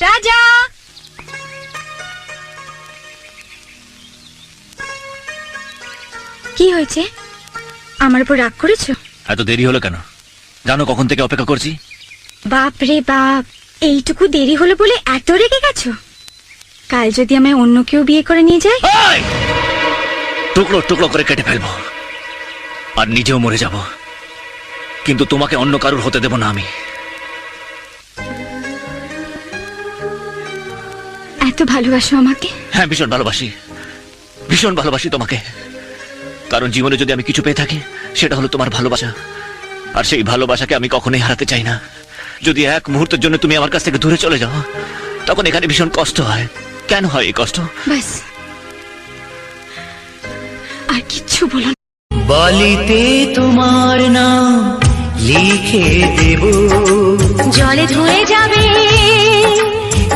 রাজা কি হয়েছে? আমার উপর রাগ করেছ? এত দেরি হলো কেন? জানো কখন থেকে অপেক্ষা করছি? বাপ রে বাপ এইটুকু দেরি হলো বলে এত রেগে গেছো? কাল যদি আমায় অন্য কেউ বিয়ে করে নিয়ে যায়? টুকরো টুকরো করে কেটে ফেলব। আর নিজেও মরে যাব। কিন্তু তোমাকে অন্য কারুর হতে দেব না আমি। এত ভালোবাসো আমাকে। হ্যাঁ ভীষণ ভালোবাসি। ভীষণ ভালোবাসি তোমাকে। কারণ জীবনে যদি আমি কিছু পেয়ে থাকি সেটা হলো তোমার ভালোবাসা। আর সেই ভালোবাসাকে আমি কখনোই হারাতে চাই না। যদি এক মুহূর্তের জন্য তুমি আমার কাছ থেকে দূরে চলে যাও তখন এখানে ভীষণ কষ্ট হয়। কেন হয় এই কষ্ট? বাস আর কিচ্ছু বলো না। বলিতে তোমার নাম লিখে দেব। জলে ধুয়ে যাবে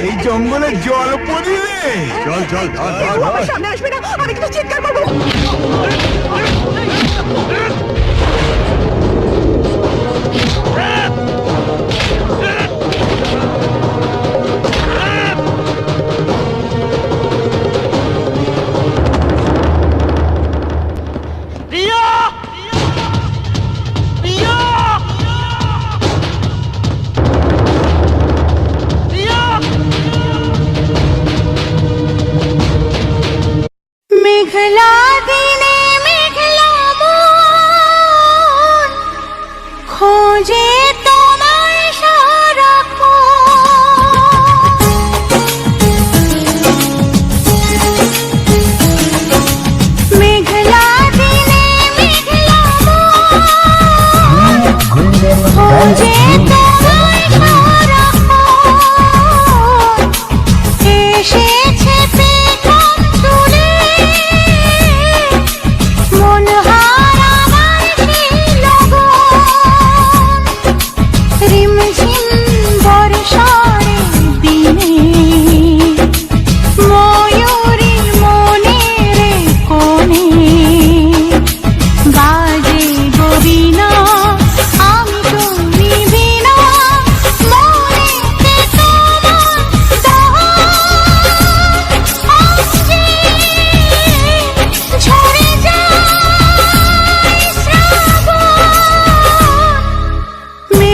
এই জঙ্গলে জল পড়িলে? জল চল জল ধর সামনে আসবে না আমি কিন্তু চিৎকার